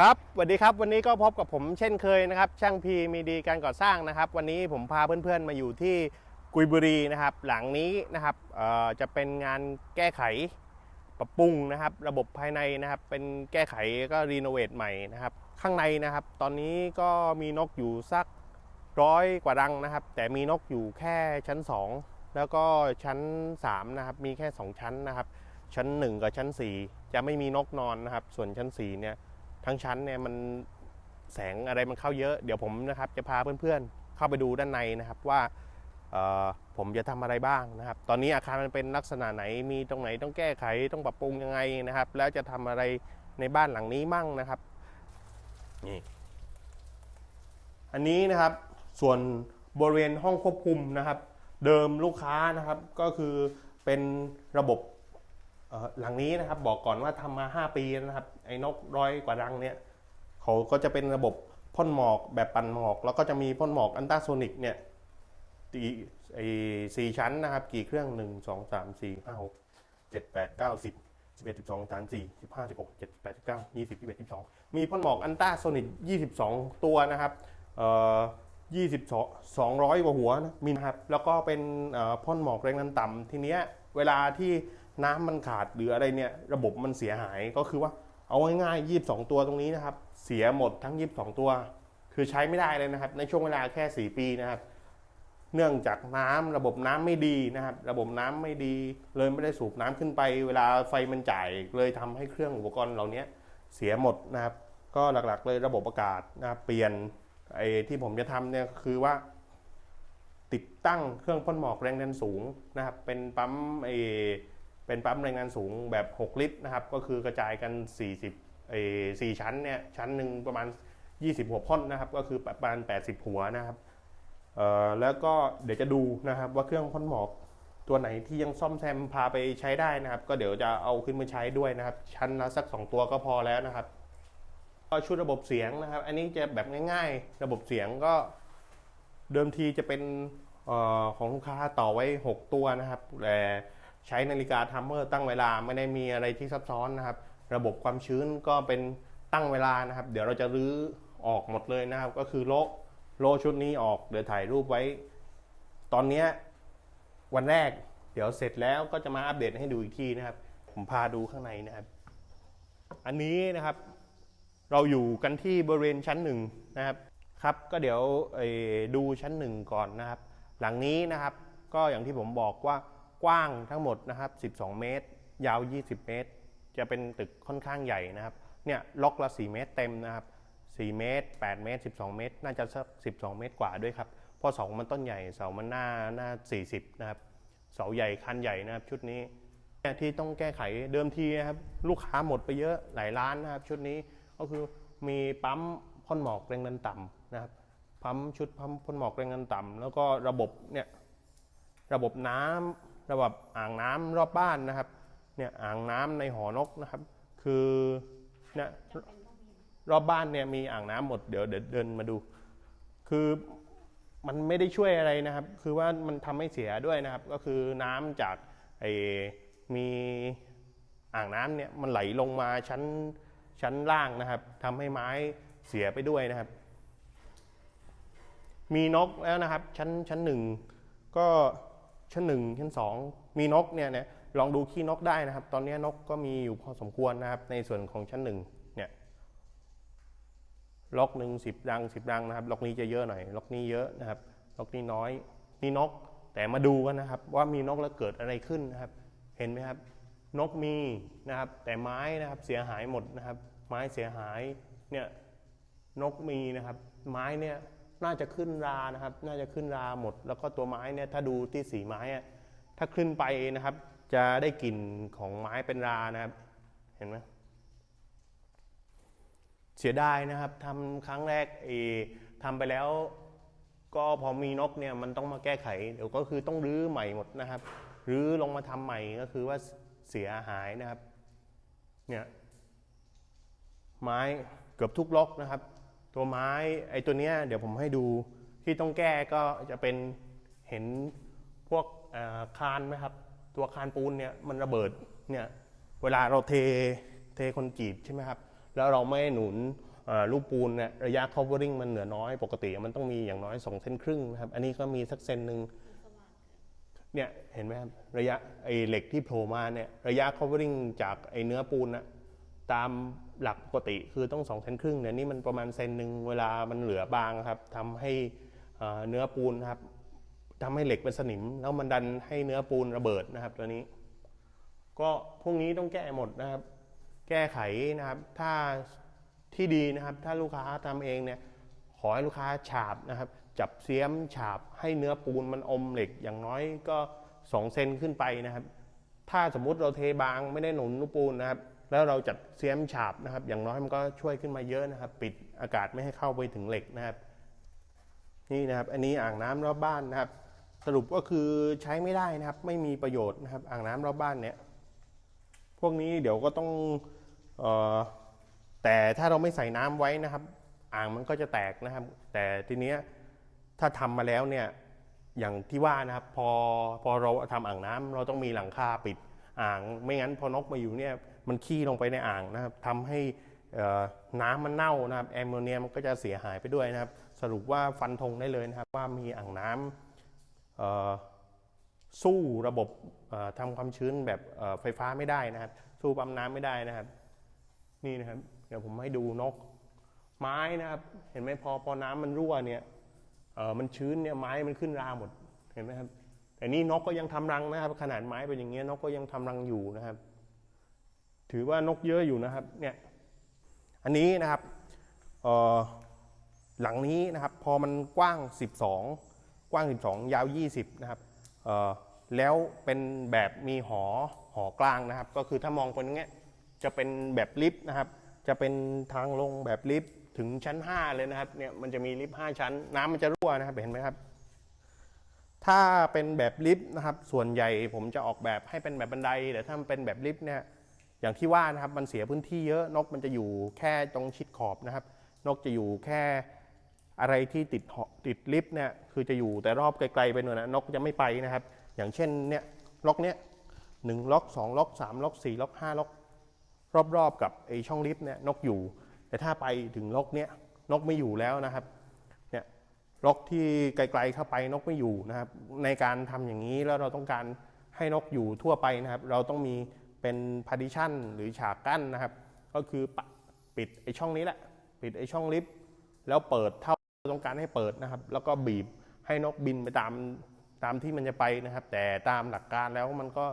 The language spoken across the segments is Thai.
ครับสวัสดีครับ วันนี้ก็พบกับผมเช่นเคยนะครับ ช่างพีมีดีการก่อสร้างนะครับ วันนี้ผมพาเพื่อนๆมาอยู่ที่กุยบุรีนะครับ หลังนี้นะครับจะเป็นงานแก้ไขปรับปรุงนะครับ ระบบภายในนะครับ เป็นแก้ไขก็รีโนเวทใหม่นะครับ ข้างในนะครับ ตอนนี้ก็มีนกอยู่สักร้อยกว่ารังนะครับ แต่มีนกอยู่แค่ชั้น 2 แล้วก็ชั้น3นะครับมีแค่ 2 ชั้นนะครับ ชั้น 1 กับชั้น 4 จะไม่มีนกนอนนะครับ ส่วนชั้น4เนี่ย ทั้งชั้นเนี่ยมันแสงอะไรมันเข้าเยอะ เดี๋ยวผมนะครับจะพาเพื่อนๆ เข้าไปดูด้านในนะครับว่าผมจะทำอะไรบ้างนะครับ ตอนนี้อาคารมันเป็นลักษณะไหน มีตรงไหนต้องแก้ไข ต้องปรับปรุงยังไงนะครับ แล้วจะทำอะไรในบ้านหลังนี้มั่งนะครับ นี่ อันนี้นะครับ ส่วนบริเวณห้องควบคุมนะครับ เดิมลูกค้านะครับ ก็คือเป็นระบบหลังนี้นะครับ บอกก่อนว่าทำมา 5 ปีนะครับ ไอ้นกร้อยกว่ารังเนี่ยเขาก็จะเป็นระบบพ่นหมอกแบบปั่นหมอก แล้วก็จะมีพ่นหมอกอันตราโซนิกเนี่ยตีไอ้สี่ชั้นนะครับ กี่เครื่อง1 2 3 4 5 6 7 8 9 10 11 12 13 14 15 16 17 18 19 20 21 22มีพ่นหมอกอันต้าโซนิก22ตัวนะครับเอ่อ22 200กว่าหัวนะมีนะครับ แล้วก็เป็นเอ่อพ่นหมอกแรงดันต่ำทีเนี้ยเวลาที่น้ำมันขาดหรืออะไรเนี่ยระบบมันเสียหายก็คือว่า เอาง่ายๆ22 ตัวตรงนี้นะครับ เสียหมดทั้ง 22 ตัว คือใช้ไม่ได้เลยนะครับ ในช่วงเวลาแค่ 4 ปีนะครับ เนื่องจากน้ำระบบน้ำไม่ดีนะครับ ระบบน้ำไม่ดีเลยไม่ได้สูบน้ำขึ้นไป เวลาไฟมันจ่ายเลยทำให้เครื่องอุปกรณ์เหล่านี้เสียหมดนะครับ ก็หลักๆเลยระบบอากาศนะครับเปลี่ยนไอ้ที่ผมจะทำเนี่ยคือว่า ติดตั้งเครื่องพ่นหมอกแรงดันสูงนะครับ เป็นปั๊มไอ เป็นปั๊มแรงดันสูงแบบ 6 ลิตรนะครับก็คือกระจายกัน 40ไอสี่ชั้นเนี่ยชั้นหนึ่งประมาณ 20 หัวพ่นนะครับก็คือประมาณ 80 หัวนะครับเอ่อแล้วก็เดี๋ยวจะดูนะครับว่าเครื่องพ่นหมอกตัวไหนที่ยังซ่อมแซมพาไปใช้ได้นะครับ ก็เดี๋ยวจะเอาขึ้นมาใช้ด้วยนะครับ ชั้นละสัก 2 ตัวก็พอแล้วนะครับก็ชุดระบบเสียงนะครับ อันนี้จะแบบง่าย ๆ ระบบเสียงก็เดิมทีจะเป็นออของลูกค้าต่อไว้ 6 ตัวนะครับแต่ ใช้นาฬิกาทัมเมอร์ตั้งเวลาไม่ได้มีอะไรที่ซับซ้อนนะครับ ระบบความชื้นก็เป็นตั้งเวลานะครับ เดี๋ยวเราจะรื้อออกหมดเลยนะครับ ก็คือโลโลชุดนี้ออกเดี๋ยวถ่ายรูปไว้ ตอนนี้วันแรกเดี๋ยวเสร็จแล้วก็จะมาอัปเดตให้ดูอีกทีนะครับ ผมพาดูข้างในนะครับ อันนี้นะครับ เราอยู่กันที่บริเวณชั้นหนึ่งนะครับครับก็เดี๋ยวดูชั้นหนึ่งก่อนนะครับ หลังนี้นะครับ ก็อย่างที่ผมบอกว่า กว้างทั้งหมดนะครับ 12 เมตร ยาว 20 เมตร จะเป็นตึกค่อนข้างใหญ่นะครับ เนี่ยล็อกละ 4 เมตรเต็มนะครับ 4 เมตร 8 เมตร 12 เมตร น่าจะสัก 12 เมตรกว่าด้วยครับ เพราะเสามันต้นใหญ่ เสามันหน้าหน้า 40 นะครับ เสาใหญ่คันใหญ่นะครับ ชุดนี้เนี่ยที่ต้องแก้ไขเดิมทีนะครับ ลูกค้าหมดไปเยอะหลายล้านนะครับ ชุดนี้ก็คือมีปั๊มพ่นหมอกแรงดันต่ำนะครับปั๊มชุดปั๊มพ่นหมอกแรงดันต่ำแล้วก็ระบบเนี่ยระบบน้ำ ระบบอ่างน้ำรอบบ้านนะครับเนี่ยอ่างน้ำในหอนกนะครับ คือเนี่ยรอบบ้านเนี่ยมีอ่างน้ำหมดเดี๋ยวเดี๋ยวเดินมาดู คือมันไม่ได้ช่วยอะไรนะครับ คือว่ามันทำให้เสียด้วยนะครับ ก็คือน้ำจากไอ้มีอ่างน้ำเนี่ยมันไหลลงมาชั้นชั้นล่างนะครับทำให้ไม้เสียไปด้วยนะครับ มีนกแล้วนะครับ ชั้นชั้นหนึ่งก็ ชั้นหนึ่งชั้นสองมีนกเนี่ยนี่ยลองดูขี้นกได้นะครับ ตอนนี้นกก็มีอยู่พอสมควรนะครับ ในส่วนของชั้นหนึ่งเนี่ยล็อกหนึ่งสิบรังสิบรังนะครับ ล็อกนี้จะเยอะหน่อย ล็อกนี้เยอะนะครับ ล็อกนี้น้อย นี่นก แต่มาดูกันนะครับ ว่ามีนกแล้วเกิดอะไรขึ้นนะครับ เห็นไหมครับ นกมีนะครับ แต่ไม้นะครับเสียหายหมดนะครับ ไม้เสียหายเนี่ยนกมีนะครับ ไม้เนี่ย น่าจะขึ้นรานะครับ น่าจะขึ้นราหมด แล้วก็ตัวไม้เนี่ยถ้าดูที่สีไม้อะถ้าขึ้นไปนะครับ จะได้กลิ่นของไม้เป็นรานะครับ เห็นไหมเสียดายนะครับทำครั้งแรกเอทำไปแล้ว ก็พอมีนกเนี่ยมันต้องมาแก้ไข เดี๋ยวก็คือต้องรื้อใหม่หมดนะครับรื้อลงมาทำใหม่ก็คือว่าเสียหายนะครับ เนี่ยไม้เกือบทุกล็อกนะครับ ตัวไม้ไอ้ตัวเนี้ยเดี๋ยวผมให้ดูที่ต้องแก้ก็จะเป็นเห็นพวกคานไหมครับ ตัวคานปูนเนี่ยมันระเบิดเนี่ยเวลาเราเทเทคอนกรีตใช่ไหมครับ แล้วเราไม่หนุนลูกปูนเนี่ยระยะ covering มันเหลือน้อยปกติมันต้องมีอย่างน้อย2เซนครึ่งนะครับ อันนี้ก็มีสักเซนหนึ่งเนี่ยเห็นไหมครับระยะไอ้เหล็กที่โผล่มาเนี่ยระยะ covering จากไอ้เนื้อปูนนะ ตามหลักปกติคือต้อง2เซนครึ่งเนี่ยนี่มันประมาณเซนหนึ่งเวลามันเหลือบางครับทำให้เนื้อปูนครับทำให้เหล็กเป็นสนิม แล้วมันดันให้เนื้อปูนระเบิดนะครับ ตัวนี้ ก็พวกนี้ต้องแก้หมดนะครับ แก้ไขนะครับ ถ้าที่ดีนะครับ ถ้าลูกค้าทำเองเนี่ยขอให้ลูกค้าฉาบนะครับ จับเสียมฉาบให้เนื้อปูนมันอมเหล็กอย่างน้อยก็2เซนขึ้นไปนะครับ ถ้าสมมุติเราเทบางไม่ได้หนุนลูปูนนะครับ แล้วเราจัดเสียมฉาบนะครับ อย่างน้อยมันก็ช่วยขึ้นมาเยอะนะครับ ปิดอากาศไม่ให้เข้าไปถึงเหล็กนะครับ นี่นะครับ อันนี้อ่างน้ำรอบบ้านนะครับ สรุปก็คือใช้ไม่ได้นะครับ ไม่มีประโยชน์นะครับ อ่างน้ำรอบบ้านเนี่ย พวกนี้เดี๋ยวก็ต้องออแต่ถ้าเราไม่ใส่น้ำไว้นะครับ อ่างมันก็จะแตกนะครับ แต่ทีเนี้ยถ้าทำมาแล้วเนี่ยอย่างที่ว่านะครับ พอพอเราทำอ่างน้ำเราต้องมีหลังคาปิดอ่างไม่งั้นพอนกมาอยู่เนี่ย มันขี้ลงไปในอ่างนะครับทำให้น้ำมันเน่านะครับแอมโมเนียมันก็จะเสียหายไปด้วยนะครับ สรุปว่าฟันธงได้เลยนะครับ ว่ามีอ่างน้ำเอ่อสู้ระบบเอ่อทำความชื้นแบบไฟฟ้าไม่ได้นะครับ สู้ปั๊มน้ำไม่ได้นะครับ นี่นะครับ เดี๋ยวผมให้ดูนก ไม้นะครับ เห็นไหมพอพอน้ำมันรั่วเนี่ยมันชื้นเนี่ยไม้มันขึ้นราหมดเห็นไหมครับแต่นี่นกก็ยังทำรังนะครับ ขนาดไม้เป็นอย่างเงี้ยนกก็ยังทำรังอยู่นะครับ ถือว่านกเยอะอยู่นะครับเนี่ยอันนี้นะครับหลังนี้นะครับพอมันกว้าง 12 กว้าง 12 ยาว 20 นะครับแล้วเป็นแบบมีหอหอกลางนะครับ ก็คือถ้ามองคนเงี้ยจะเป็นแบบลิฟต์นะครับ จะเป็นทางลงแบบลิฟต์ถึงชั้น 5 เลยนะครับเนี่ยมันจะมีลิฟต์5ชั้น น้ำมันจะรั่วนะครับเห็นไหมครับ ถ้าเป็นแบบลิฟต์นะครับ ส่วนใหญ่ผมจะออกแบบให้เป็นแบบบันไดแต่ถ้ามันเป็นแบบลิฟต์เนี่ย อย่างที่ว่านะครับมันเสียพื้นที่เยอะนกมันจะอยู่แค่ตรงชิดขอบนะครับ นกจะอยู่แค่อะไรที่ติดหอติดลิฟต์เนี่ยคือจะอยู่แต่รอบไกลๆไปหน่อยนะนกจะไม่ไปนะครับ อย่างเช่นเนี่ยล็อกเนี้ยหนึ่งล็อกสองล็อกสามล็อกสี่ล็อกห้าล็อกรอบๆกับไอช่องลิฟต์เนี่ยนกอยู่ แต่ถ้าไปถึงล็อกเนี้ยนกไม่อยู่แล้วนะครับเนี่ยล็อกที่ไกลๆเข้าไปนกไม่อยู่นะครับ ในการทำอย่างนี้แล้วเราต้องการให้นกอยู่ทั่วไปนะครับ เราต้องมี เป็น partition หรือฉากกั้นนะครับ ก็คือป,ปิดไอช่องนี้แหละ ปิดไอช่องลิฟต์แล้วเปิดเท่าต้องการให้เปิดนะครับ แล้วก็บีบให้นกบินไปตามตามที่มันจะไปนะครับ แต่ตามหลักการแล้วมันก็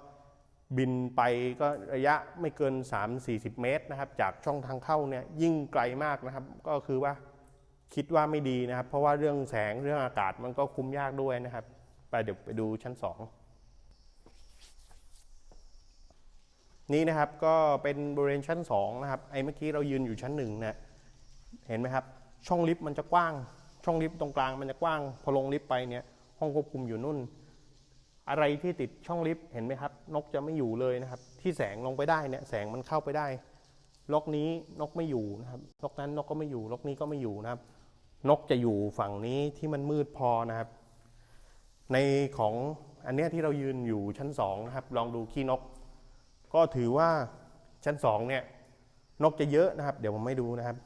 บินไปก็ระยะไม่เกิน 3-40 เมตรนะครับ จากช่องทางเข้าเนี่ยยิ่งไกลมากนะครับ ก็คือว่าคิดว่าไม่ดีนะครับ เพราะว่าเรื่องแสงเรื่องอากาศมันก็คุ้มยากด้วยนะครับ ไปเดี๋ยวไปดูชั้น 2 นี่นะครับก็เป็นบริเวณชั้น2นะครับไอ้เมื่อกี้เรายืนอยู่ชั้นหนึ่งนะเห็นไหมครับ ช่องลิฟต์มันจะกว้าง ช่องลิฟต์ตรงกลางมันจะกว้าง พอลงลิฟต์ไปเนี่ยห้องควบคุมอยู่นู่น อะไรที่ติดช่องลิฟต์เห็นไหมครับ นกจะไม่อยู่เลยนะครับ ที่แสงลงไปได้เนี่ยแสงมันเข้าไปได้ล็อกนี้นกไม่อยู่นะครับล็อกนั้นนกก็ไม่อยู่ล็อกนี้ก็ไม่อยู่นะครับ นกจะอยู่ฝั่งนี้ที่มันมืดพอนะครับ ในของอันเนี้ยที่เรายืนอยู่ชั้นสองนะครับลองดูขี้นก ก็ถือว่าชั้นสองเนี่ยนกจะเยอะนะครับ เดี๋ยวผมไม่ดูนะครับ